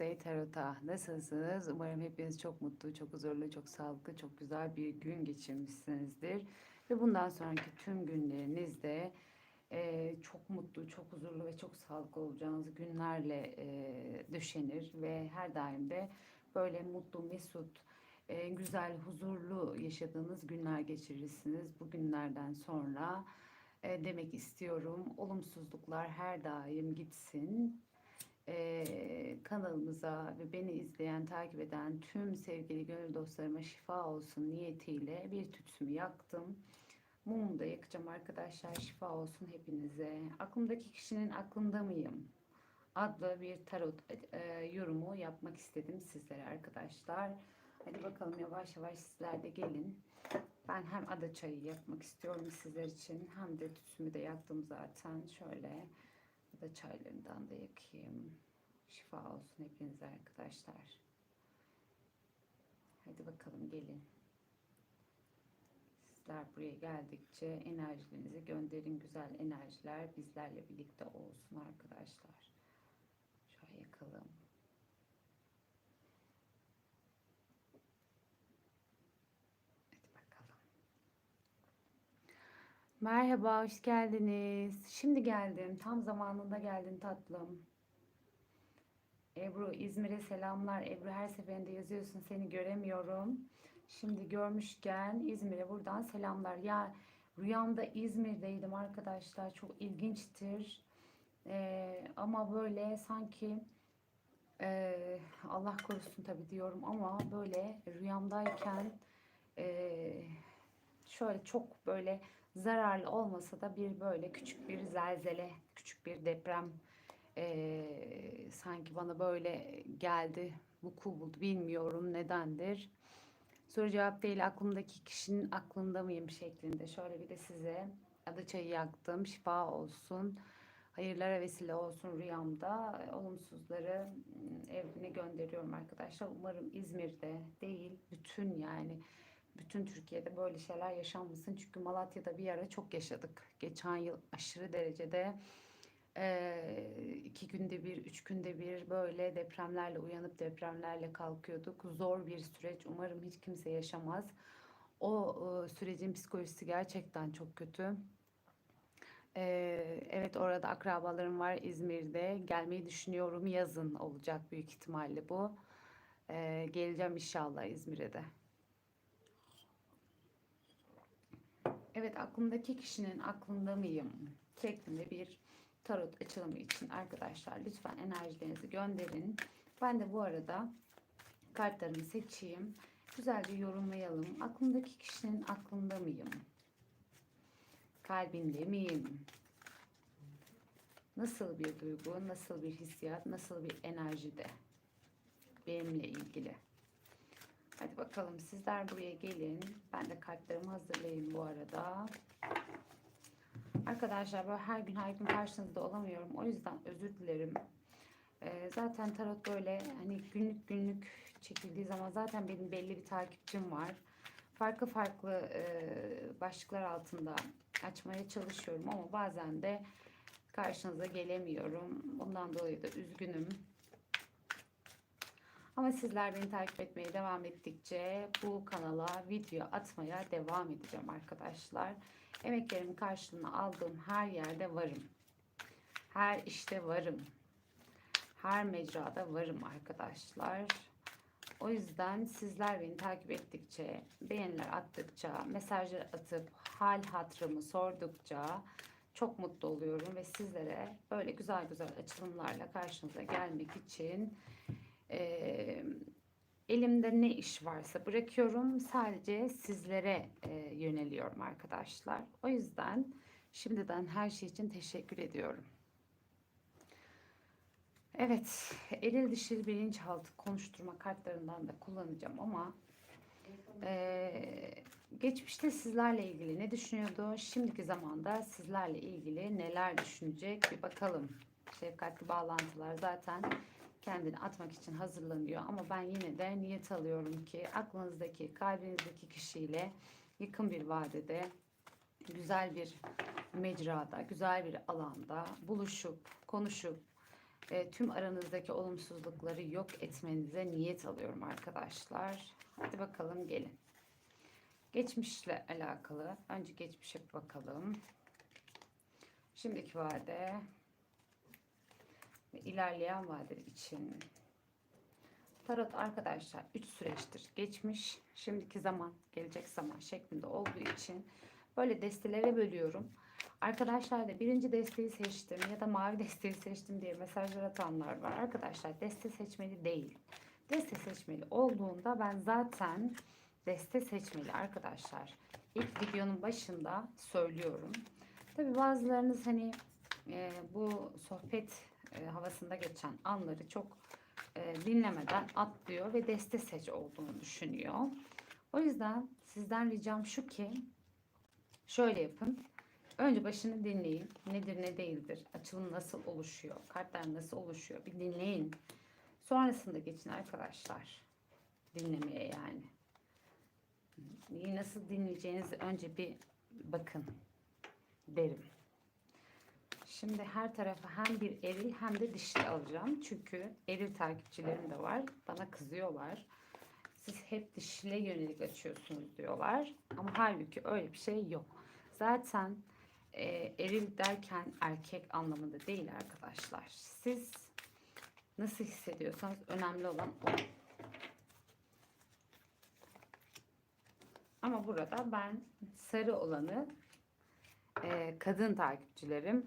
Kuzey Tarot'a nasılsınız? Umarım hepiniz çok mutlu, çok huzurlu, çok sağlıklı, çok güzel bir gün geçirmişsinizdir. Ve bundan sonraki tüm günlerinizde e, çok mutlu, çok huzurlu ve çok sağlıklı olacağınız günlerle e, döşenir. Ve her daim de böyle mutlu, mesut, e, güzel, huzurlu yaşadığınız günler geçirirsiniz. Bu günlerden sonra e, demek istiyorum. Olumsuzluklar her daim gitsin Eee, kanalımıza ve beni izleyen, takip eden tüm sevgili gönül dostlarıma şifa olsun niyetiyle bir tütsümü yaktım. Mumu da yakacağım arkadaşlar. Şifa olsun hepinize. Aklımdaki kişinin aklında mıyım? Adlı bir tarot eee, yorumu yapmak istedim sizlere arkadaşlar. Hadi bakalım yavaş yavaş sizler de gelin. Ben hem ada çayı yapmak istiyorum sizler için hem de tütsümü de yaktım zaten. Şöyle da çaylarından da yakayım. Şifa olsun hepinize arkadaşlar. Hadi bakalım gelin. Sizler buraya geldikçe enerjilerinizi gönderin. Güzel enerjiler bizlerle birlikte olsun arkadaşlar. Şöyle yakalım. Hadi bakalım. Merhaba, hoş geldiniz. Şimdi geldim. Tam zamanında geldin tatlım. Ebru, İzmir'e selamlar. Ebru her seferinde yazıyorsun. Seni göremiyorum. Şimdi görmüşken İzmir'e buradan selamlar. Ya rüyamda İzmir'deydim arkadaşlar. Çok ilginçtir. Ee, ama böyle sanki e, Allah korusun tabii diyorum ama böyle rüyamdayken e, şöyle çok böyle zararlı olmasa da bir böyle küçük bir zelzele, küçük bir deprem eee, sanki bana böyle geldi, vuku buldu. Bilmiyorum nedendir. Soru cevap değil aklımdaki kişinin aklında mıyım şeklinde. Şöyle bir de size adı çayı yaktım. Şifa olsun. Hayırlara vesile olsun rüyamda. Olumsuzları ım, evrene gönderiyorum arkadaşlar. Umarım İzmir'de değil, bütün yani bütün Türkiye'de böyle şeyler yaşanmasın. Çünkü Malatya'da bir ara çok yaşadık. Geçen yıl aşırı derecede eee, iki günde bir, üç günde bir böyle depremlerle uyanıp depremlerle kalkıyorduk. Zor bir süreç. Umarım hiç kimse yaşamaz. O e, sürecin psikolojisi gerçekten çok kötü. Eee, evet orada akrabalarım var İzmir'de. Gelmeyi düşünüyorum. Yazın olacak büyük ihtimalle bu. Eee, geleceğim inşallah İzmir'e de. Evet aklımdaki kişinin aklında mıyım? Şeklinde bir tarot açılımı için arkadaşlar lütfen enerjilerinizi gönderin. Ben de bu arada kartlarımı seçeyim. Güzelce yorumlayalım. Aklımdaki kişinin aklında mıyım? Kalbinde miyim? Nasıl bir duygu, nasıl bir hissiyat, nasıl bir enerjide benimle ilgili? Hadi bakalım sizler buraya gelin. Ben de kartlarımı hazırlayayım bu arada. Arkadaşlar böyle her gün her gün karşınızda olamıyorum. O yüzden özür dilerim. Ee, zaten tarot böyle hani günlük günlük çekildiği zaman zaten benim belli bir takipçim var. Farklı farklı e, başlıklar altında açmaya çalışıyorum ama bazen de karşınıza gelemiyorum. Bundan dolayı da üzgünüm. Ama sizler beni takip etmeye devam ettikçe bu kanala video atmaya devam edeceğim arkadaşlar. Emeklerimin karşılığını aldığım her yerde varım. Her işte varım. Her mecrada varım arkadaşlar. O yüzden sizler beni takip ettikçe, beğeniler attıkça, mesajlar atıp hal hatırımı sordukça çok mutlu oluyorum ve sizlere böyle güzel güzel açılımlarla karşınıza gelmek için e, elimde ne iş varsa bırakıyorum. Sadece sizlere e, yöneliyorum arkadaşlar. O yüzden şimdiden her şey için teşekkür ediyorum. Evet, eril dişil bilinçaltı konuşturma kartlarından da kullanacağım ama e, geçmişte sizlerle ilgili ne düşünüyordu? Şimdiki zamanda sizlerle ilgili neler düşünecek bir bakalım. Şefkatli bağlantılar zaten kendini atmak için hazırlanıyor. Ama ben yine de niyet alıyorum ki aklınızdaki, kalbinizdeki kişiyle yakın bir vadede, güzel bir mecrada, güzel bir alanda buluşup, konuşup, e, tüm aranızdaki olumsuzlukları yok etmenize niyet alıyorum arkadaşlar. Hadi bakalım gelin. Geçmişle alakalı. Önce geçmişe bakalım. Şimdiki vade ve ilerleyen vadeler için Tarot arkadaşlar 3 süreçtir. Geçmiş, şimdiki zaman, gelecek zaman şeklinde olduğu için böyle destelere bölüyorum. Arkadaşlar da birinci desteği seçtim ya da mavi desteği seçtim diye mesajlar atanlar var. Arkadaşlar deste seçmeli değil. Deste seçmeli olduğunda ben zaten deste seçmeli arkadaşlar. İlk videonun başında söylüyorum. Tabi bazılarınız hani e, bu sohbet e, havasında geçen anları çok e, dinlemeden atlıyor ve deste seç olduğunu düşünüyor. O yüzden sizden ricam şu ki şöyle yapın. Önce başını dinleyin. Nedir ne değildir. Açılım nasıl oluşuyor. Kartlar nasıl oluşuyor. Bir dinleyin. Sonrasında geçin arkadaşlar. Dinlemeye yani. Neyi nasıl dinleyeceğinizi önce bir bakın derim. Şimdi her tarafa hem bir eril hem de dişli alacağım. Çünkü eril takipçilerim de var. Bana kızıyorlar. Siz hep dişile yönelik açıyorsunuz diyorlar. Ama halbuki öyle bir şey yok. Zaten e, eril derken erkek anlamında değil arkadaşlar. Siz nasıl hissediyorsanız önemli olan o. Ama burada ben sarı olanı e, kadın takipçilerim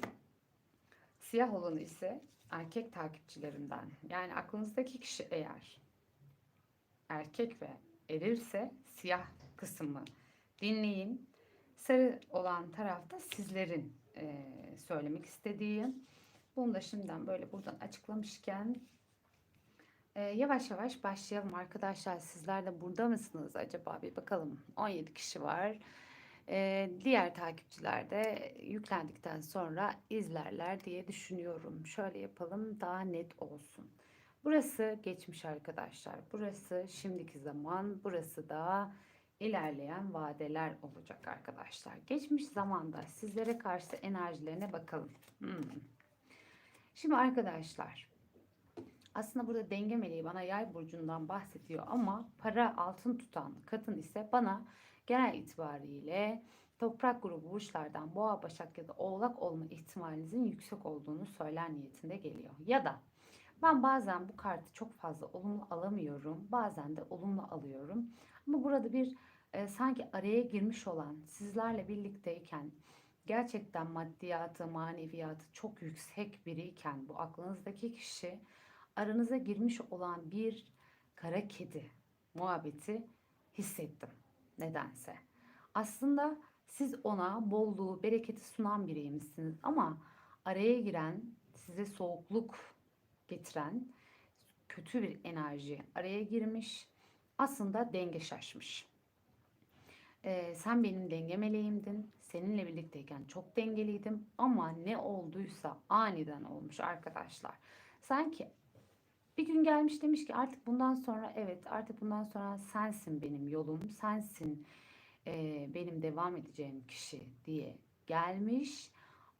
Siyah olanı ise erkek takipçilerimden. Yani aklınızdaki kişi eğer erkek ve erirse siyah kısmı dinleyin. Sarı olan tarafta sizlerin e, söylemek istediğim. Bunu da şimdiden böyle buradan açıklamışken e, yavaş yavaş başlayalım arkadaşlar. Sizler de burada mısınız acaba? Bir bakalım. 17 kişi var. Ee, diğer takipçiler de yüklendikten sonra izlerler diye düşünüyorum. Şöyle yapalım daha net olsun. Burası geçmiş arkadaşlar. Burası şimdiki zaman. Burası da ilerleyen vadeler olacak arkadaşlar. Geçmiş zamanda sizlere karşı enerjilerine bakalım. Hmm. Şimdi arkadaşlar aslında burada denge meleği bana yay burcundan bahsediyor ama para altın tutan kadın ise bana genel itibariyle toprak grubu burçlardan boğa, başak ya da oğlak olma ihtimalinizin yüksek olduğunu söyler niyetinde geliyor. Ya da ben bazen bu kartı çok fazla olumlu alamıyorum. Bazen de olumlu alıyorum. Ama burada bir e, sanki araya girmiş olan sizlerle birlikteyken gerçekten maddiyatı, maneviyatı çok yüksek biriyken bu aklınızdaki kişi aranıza girmiş olan bir kara kedi muhabbeti hissettim nedense. Aslında siz ona bolluğu, bereketi sunan biriymişsiniz ama araya giren, size soğukluk getiren kötü bir enerji araya girmiş. Aslında denge şaşmış. Ee, sen benim denge meleğimdin. Seninle birlikteyken çok dengeliydim ama ne olduysa aniden olmuş arkadaşlar. Sanki bir gün gelmiş demiş ki artık bundan sonra evet artık bundan sonra sensin benim yolum, sensin e, benim devam edeceğim kişi diye gelmiş.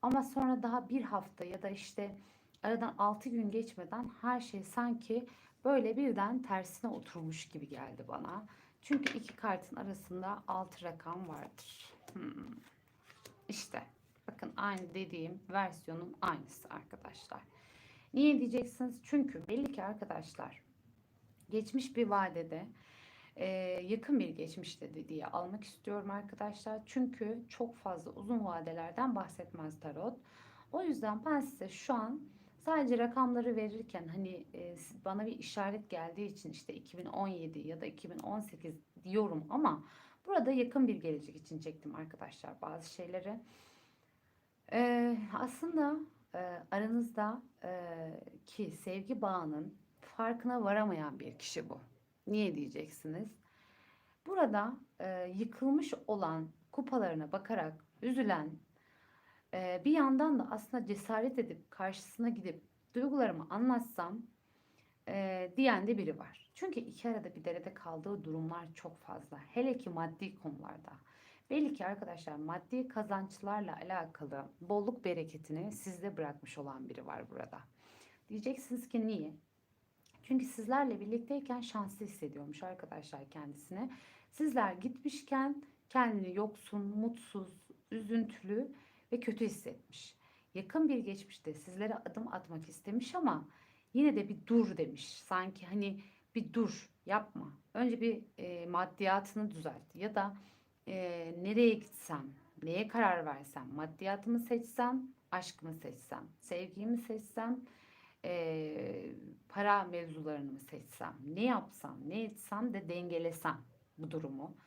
Ama sonra daha bir hafta ya da işte aradan altı gün geçmeden her şey sanki böyle birden tersine oturmuş gibi geldi bana. Çünkü iki kartın arasında altı rakam vardır. Hmm. İşte bakın aynı dediğim versiyonun aynısı arkadaşlar. Niye diyeceksiniz? Çünkü belli ki arkadaşlar geçmiş bir vadede e, yakın bir geçmişte diye almak istiyorum arkadaşlar. Çünkü çok fazla uzun vadelerden bahsetmez tarot. O yüzden ben size şu an sadece rakamları verirken hani e, bana bir işaret geldiği için işte 2017 ya da 2018 diyorum ama burada yakın bir gelecek için çektim arkadaşlar bazı şeyleri. Ee, aslında aranızda e, ki sevgi bağının farkına varamayan bir kişi bu. Niye diyeceksiniz? Burada e, yıkılmış olan kupalarına bakarak üzülen e, bir yandan da aslında cesaret edip karşısına gidip duygularımı anlatsam e, diyen de biri var. Çünkü iki arada bir derede kaldığı durumlar çok fazla. Hele ki maddi konularda. Belli ki arkadaşlar maddi kazançlarla alakalı bolluk bereketini sizde bırakmış olan biri var burada. Diyeceksiniz ki niye? Çünkü sizlerle birlikteyken şanslı hissediyormuş arkadaşlar kendisine. Sizler gitmişken kendini yoksun, mutsuz, üzüntülü ve kötü hissetmiş. Yakın bir geçmişte sizlere adım atmak istemiş ama yine de bir dur demiş. Sanki hani bir dur yapma. Önce bir e, maddiyatını düzelt ya da e, nereye gitsem, neye karar versem, maddiyatımı seçsem, aşkımı seçsem, sevgimi seçsem, e, para mevzularını mı seçsem, ne yapsam, ne etsem de dengelesem bu durumu.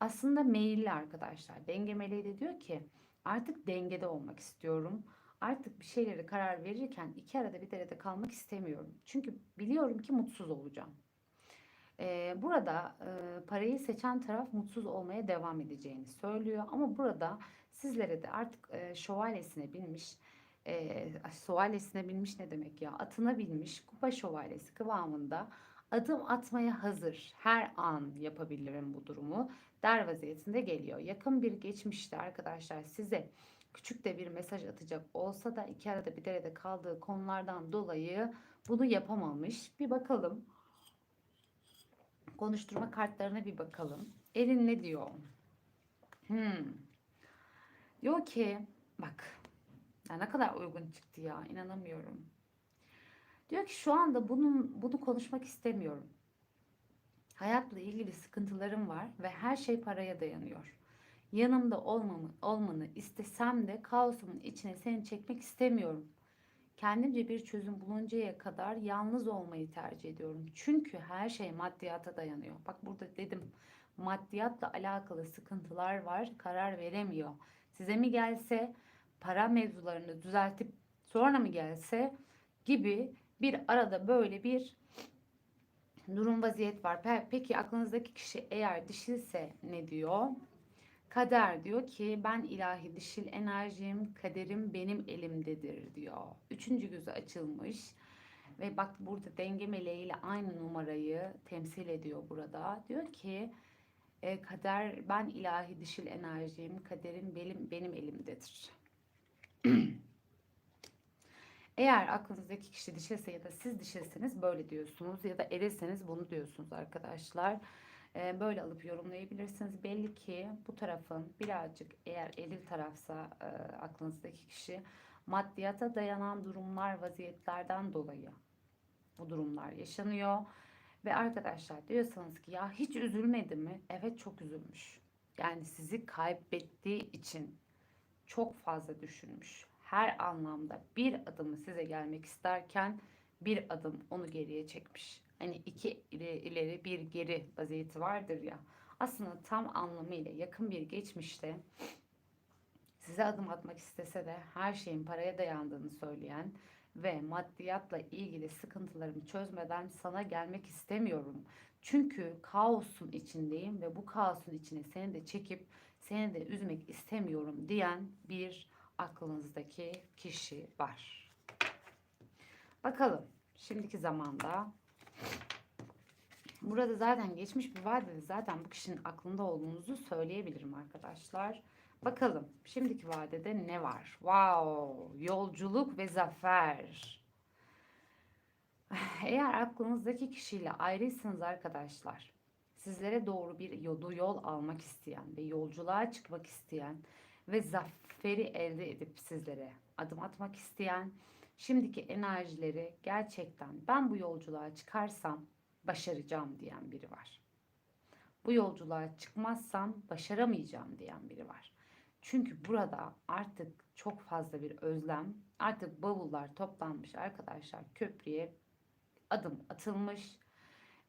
Aslında meyilli arkadaşlar. Denge meleği de diyor ki artık dengede olmak istiyorum. Artık bir şeyleri karar verirken iki arada bir derede kalmak istemiyorum. Çünkü biliyorum ki mutsuz olacağım. Ee, burada e, parayı seçen taraf mutsuz olmaya devam edeceğini söylüyor. Ama burada sizlere de artık e, şövalyesine binmiş, e, şövalyesine binmiş ne demek ya? Atına binmiş kupa şövalyesi kıvamında adım atmaya hazır. Her an yapabilirim bu durumu der vaziyetinde geliyor. Yakın bir geçmişte arkadaşlar size küçük de bir mesaj atacak olsa da iki arada bir derede kaldığı konulardan dolayı bunu yapamamış. Bir bakalım. Konuşturma kartlarına bir bakalım. Elin ne diyor? Hmm. Diyor ki bak ya ne kadar uygun çıktı ya inanamıyorum. Diyor ki şu anda bunun bunu konuşmak istemiyorum. Hayatla ilgili sıkıntılarım var ve her şey paraya dayanıyor. Yanımda olmamı, olmanı istesem de kaosumun içine seni çekmek istemiyorum. Kendimce bir çözüm buluncaya kadar yalnız olmayı tercih ediyorum. Çünkü her şey maddiyata dayanıyor. Bak burada dedim maddiyatla alakalı sıkıntılar var. Karar veremiyor. Size mi gelse para mevzularını düzeltip sonra mı gelse gibi bir arada böyle bir durum vaziyet var. Peki aklınızdaki kişi eğer dişilse ne diyor? Kader diyor ki ben ilahi dişil enerjim, kaderim benim elimdedir diyor. Üçüncü gözü açılmış. Ve bak burada denge meleğiyle aynı numarayı temsil ediyor burada. Diyor ki e, kader ben ilahi dişil enerjim, kaderim benim, benim elimdedir. Eğer aklınızdaki kişi dişilse ya da siz dişilseniz böyle diyorsunuz ya da erilseniz bunu diyorsunuz arkadaşlar. Ee, böyle alıp yorumlayabilirsiniz. Belli ki bu tarafın birazcık eğer eril tarafsa e, aklınızdaki kişi maddiyata dayanan durumlar, vaziyetlerden dolayı bu durumlar yaşanıyor. Ve arkadaşlar diyorsanız ki ya hiç üzülmedi mi? Evet çok üzülmüş. Yani sizi kaybettiği için çok fazla düşünmüş her anlamda bir adımı size gelmek isterken bir adım onu geriye çekmiş. Hani iki ileri bir geri vaziyeti vardır ya. Aslında tam anlamıyla yakın bir geçmişte size adım atmak istese de her şeyin paraya dayandığını söyleyen ve maddiyatla ilgili sıkıntılarımı çözmeden sana gelmek istemiyorum. Çünkü kaosun içindeyim ve bu kaosun içine seni de çekip seni de üzmek istemiyorum diyen bir aklınızdaki kişi var. Bakalım şimdiki zamanda burada zaten geçmiş bir vadede zaten bu kişinin aklında olduğunuzu söyleyebilirim arkadaşlar. Bakalım şimdiki vadede ne var? Wow, yolculuk ve zafer. Eğer aklınızdaki kişiyle ayrıysanız arkadaşlar, sizlere doğru bir yolu yol almak isteyen ve yolculuğa çıkmak isteyen ve zaferi elde edip sizlere adım atmak isteyen şimdiki enerjileri gerçekten ben bu yolculuğa çıkarsam başaracağım diyen biri var. Bu yolculuğa çıkmazsam başaramayacağım diyen biri var. Çünkü burada artık çok fazla bir özlem, artık bavullar toplanmış arkadaşlar köprüye adım atılmış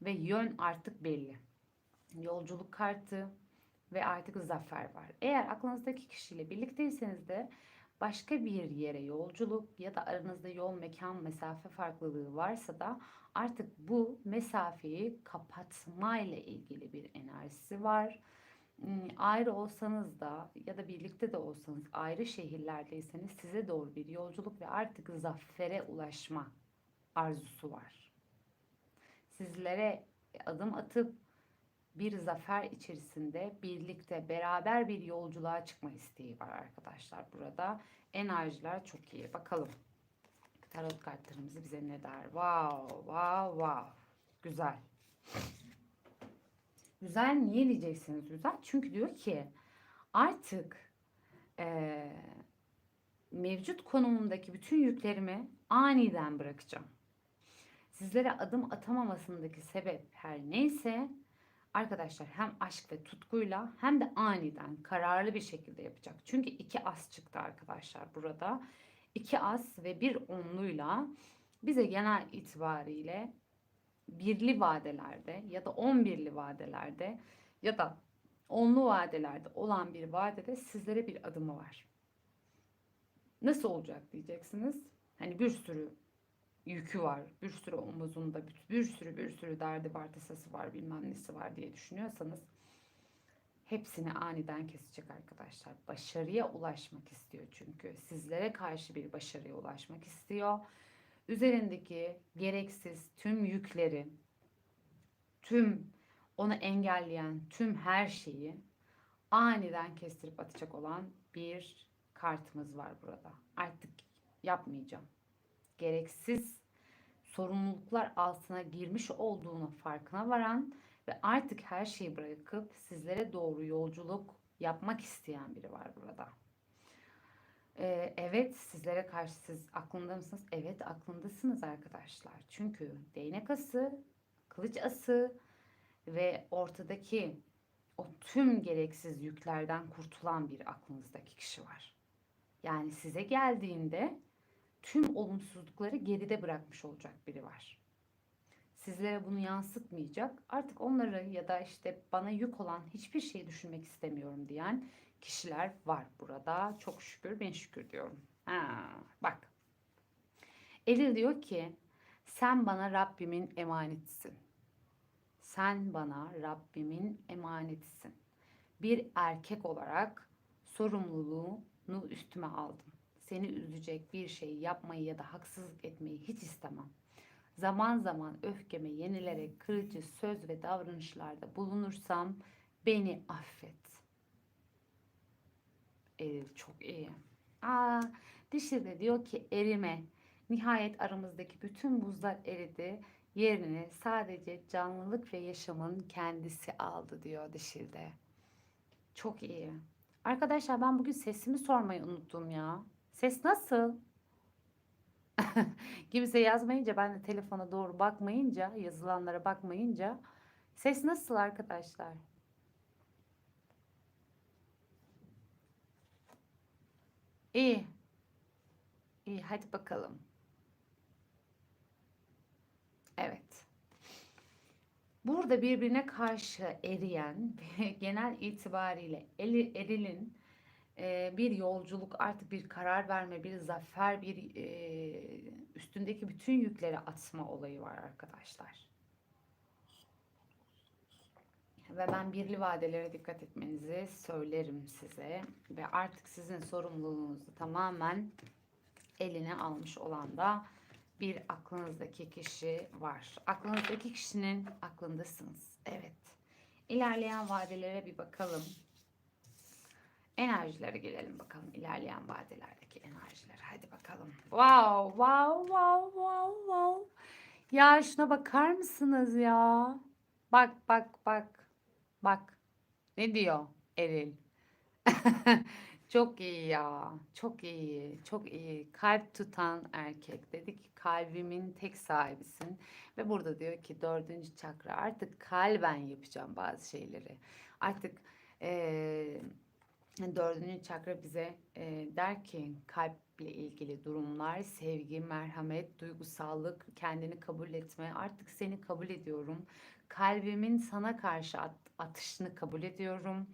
ve yön artık belli. Yolculuk kartı, ve artık zafer var. Eğer aklınızdaki kişiyle birlikteyseniz de başka bir yere yolculuk ya da aranızda yol, mekan, mesafe farklılığı varsa da artık bu mesafeyi kapatma ile ilgili bir enerjisi var. Hmm, ayrı olsanız da ya da birlikte de olsanız ayrı şehirlerdeyseniz size doğru bir yolculuk ve artık zafere ulaşma arzusu var. Sizlere adım atıp bir zafer içerisinde birlikte beraber bir yolculuğa çıkma isteği var arkadaşlar burada. Enerjiler çok iyi. Bakalım. Tarot kartlarımızı bize ne der? Wow, wow, wow. Güzel. Güzel niye diyeceksiniz güzel? Çünkü diyor ki artık eee, mevcut konumumdaki bütün yüklerimi aniden bırakacağım. Sizlere adım atamamasındaki sebep her neyse arkadaşlar hem aşk ve tutkuyla hem de aniden kararlı bir şekilde yapacak. Çünkü iki as çıktı arkadaşlar burada. İki as ve bir onluyla bize genel itibariyle birli vadelerde ya da on birli vadelerde ya da onlu vadelerde olan bir vadede sizlere bir adımı var. Nasıl olacak diyeceksiniz. Hani bir sürü yükü var, bir sürü omuzunda, bir sürü bir sürü derdi var, tasası var, bilmem nesi var diye düşünüyorsanız hepsini aniden kesecek arkadaşlar. Başarıya ulaşmak istiyor çünkü. Sizlere karşı bir başarıya ulaşmak istiyor. Üzerindeki gereksiz tüm yükleri, tüm onu engelleyen tüm her şeyi aniden kestirip atacak olan bir kartımız var burada. Artık yapmayacağım. Gereksiz sorumluluklar altına girmiş olduğunu farkına varan ve artık her şeyi bırakıp sizlere doğru yolculuk yapmak isteyen biri var burada. Ee, evet sizlere karşı siz aklında mısınız? Evet aklındasınız arkadaşlar. Çünkü değnek ası, kılıç ası ve ortadaki o tüm gereksiz yüklerden kurtulan bir aklınızdaki kişi var. Yani size geldiğinde tüm olumsuzlukları geride bırakmış olacak biri var. Sizlere bunu yansıtmayacak. Artık onları ya da işte bana yük olan hiçbir şeyi düşünmek istemiyorum diyen kişiler var burada. Çok şükür ben şükür diyorum. Ha, bak. Elil diyor ki sen bana Rabbimin emanetisin. Sen bana Rabbimin emanetisin. Bir erkek olarak sorumluluğunu üstüme aldım. Seni üzecek bir şey yapmayı ya da haksızlık etmeyi hiç istemem. Zaman zaman öfkeme yenilerek kırıcı söz ve davranışlarda bulunursam beni affet. Eril çok iyi. Aa, dişi de diyor ki erime. Nihayet aramızdaki bütün buzlar eridi. Yerini sadece canlılık ve yaşamın kendisi aldı diyor dişilde. Çok iyi. Arkadaşlar ben bugün sesimi sormayı unuttum ya. Ses nasıl? Kimse yazmayınca ben de telefona doğru bakmayınca, yazılanlara bakmayınca ses nasıl arkadaşlar? İyi. İyi hadi bakalım. Evet. Burada birbirine karşı eriyen ve genel itibariyle eli, erilin bir yolculuk artık bir karar verme, bir zafer, bir üstündeki bütün yükleri atma olayı var arkadaşlar. Ve ben birli vadelere dikkat etmenizi söylerim size. Ve artık sizin sorumluluğunuzu tamamen eline almış olan da bir aklınızdaki kişi var. Aklınızdaki kişinin aklındasınız. Evet. İlerleyen vadelere bir bakalım. Enerjilere gelelim bakalım. İlerleyen vadelerdeki enerjiler. Hadi bakalım. Wow, wow, wow, wow, wow. Ya şuna bakar mısınız ya? Bak, bak, bak. Bak. Ne diyor Eril? Çok iyi ya. Çok iyi. Çok iyi. Kalp tutan erkek. Dedi ki kalbimin tek sahibisin. Ve burada diyor ki dördüncü çakra artık kalben yapacağım bazı şeyleri. Artık eee dördüncü çakra bize e, der ki kalple ilgili durumlar, sevgi, merhamet, duygusallık, kendini kabul etme. Artık seni kabul ediyorum. Kalbimin sana karşı at, atışını kabul ediyorum.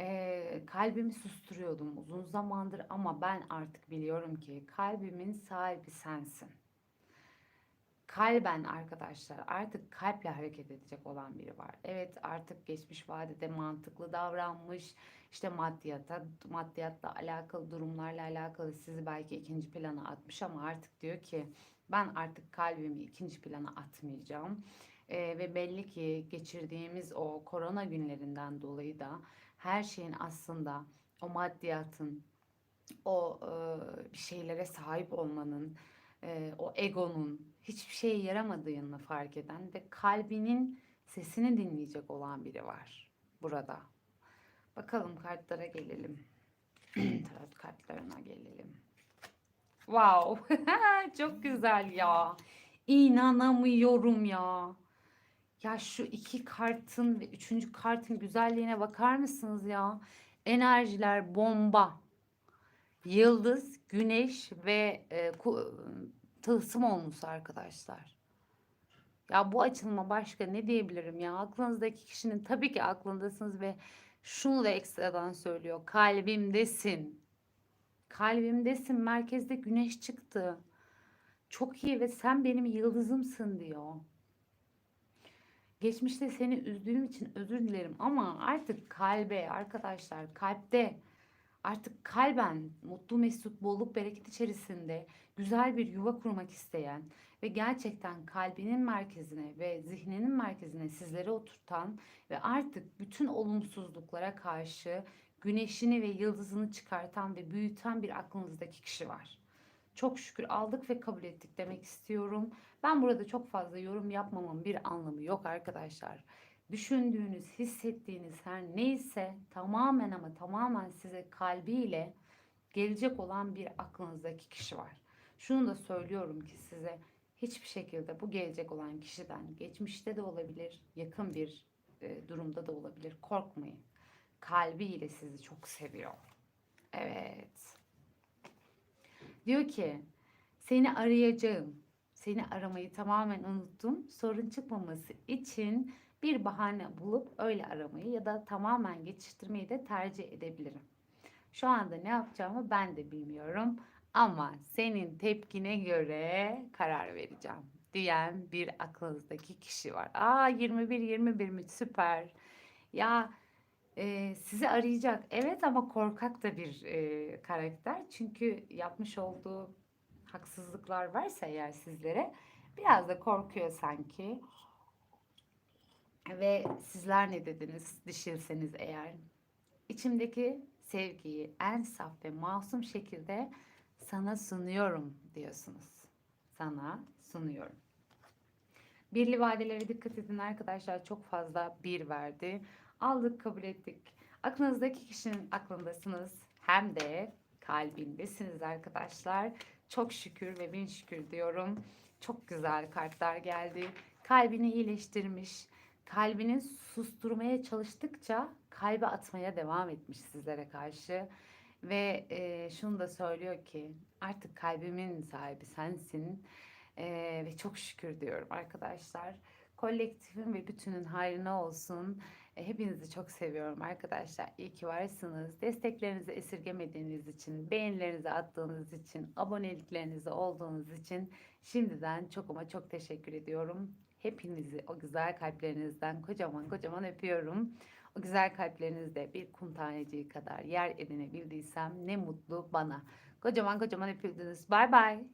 E, kalbimi susturuyordum uzun zamandır ama ben artık biliyorum ki kalbimin sahibi sensin kalben arkadaşlar artık kalple hareket edecek olan biri var. Evet artık geçmiş vadede mantıklı davranmış işte maddiyata maddiyatla alakalı durumlarla alakalı sizi belki ikinci plana atmış ama artık diyor ki ben artık kalbimi ikinci plana atmayacağım. Ee, ve belli ki geçirdiğimiz o korona günlerinden dolayı da her şeyin aslında o maddiyatın o e, bir şeylere sahip olmanın e, o egonun hiçbir şeye yaramadığını fark eden ve kalbinin sesini dinleyecek olan biri var burada. Bakalım kartlara gelelim. Tarot kartlarına gelelim. Wow. Çok güzel ya. İnanamıyorum ya. Ya şu iki kartın ve üçüncü kartın güzelliğine bakar mısınız ya? Enerjiler bomba. Yıldız, güneş ve e, ku- tılsım olmuş arkadaşlar. Ya bu açılma başka ne diyebilirim ya? Aklınızdaki kişinin tabii ki aklındasınız ve şunu da ekstradan söylüyor. Kalbimdesin. Kalbimdesin. Merkezde güneş çıktı. Çok iyi ve sen benim yıldızımsın diyor. Geçmişte seni üzdüğüm için özür dilerim ama artık kalbe arkadaşlar kalpte artık kalben mutlu mesut bolluk bereket içerisinde güzel bir yuva kurmak isteyen ve gerçekten kalbinin merkezine ve zihninin merkezine sizleri oturtan ve artık bütün olumsuzluklara karşı güneşini ve yıldızını çıkartan ve büyüten bir aklınızdaki kişi var. Çok şükür aldık ve kabul ettik demek istiyorum. Ben burada çok fazla yorum yapmamın bir anlamı yok arkadaşlar. Düşündüğünüz, hissettiğiniz her neyse tamamen ama tamamen size kalbiyle gelecek olan bir aklınızdaki kişi var. Şunu da söylüyorum ki size hiçbir şekilde bu gelecek olan kişiden geçmişte de olabilir, yakın bir e, durumda da olabilir. Korkmayın. Kalbiyle sizi çok seviyor. Evet. Diyor ki seni arayacağım. Seni aramayı tamamen unuttum. Sorun çıkmaması için bir bahane bulup öyle aramayı ya da tamamen geçiştirmeyi de tercih edebilirim. Şu anda ne yapacağımı ben de bilmiyorum ama senin tepkine göre karar vereceğim diyen bir aklınızdaki kişi var. Aa 21 21 mi süper. Ya e, sizi arayacak. Evet ama korkak da bir e, karakter. Çünkü yapmış olduğu haksızlıklar varsa eğer sizlere biraz da korkuyor sanki. Ve sizler ne dediniz dişilseniz eğer? İçimdeki sevgiyi en saf ve masum şekilde sana sunuyorum diyorsunuz. Sana sunuyorum. Birli vadelere dikkat edin arkadaşlar. Çok fazla bir verdi. Aldık kabul ettik. Aklınızdaki kişinin aklındasınız. Hem de kalbindesiniz arkadaşlar. Çok şükür ve bin şükür diyorum. Çok güzel kartlar geldi. Kalbini iyileştirmiş. Kalbini susturmaya çalıştıkça kalbe atmaya devam etmiş sizlere karşı. Ve e, şunu da söylüyor ki artık kalbimin sahibi sensin. E, ve çok şükür diyorum arkadaşlar. Kolektifin ve bütünün hayrına olsun. E, Hepinizi çok seviyorum arkadaşlar. İyi ki varsınız. Desteklerinizi esirgemediğiniz için, beğenilerinizi attığınız için, aboneliklerinizi olduğunuz için şimdiden çok ama çok teşekkür ediyorum. Hepinizi o güzel kalplerinizden kocaman kocaman öpüyorum. O güzel kalplerinizde bir kum taneciği kadar yer edinebildiysem ne mutlu bana. Kocaman kocaman öpüldünüz. Bay bay.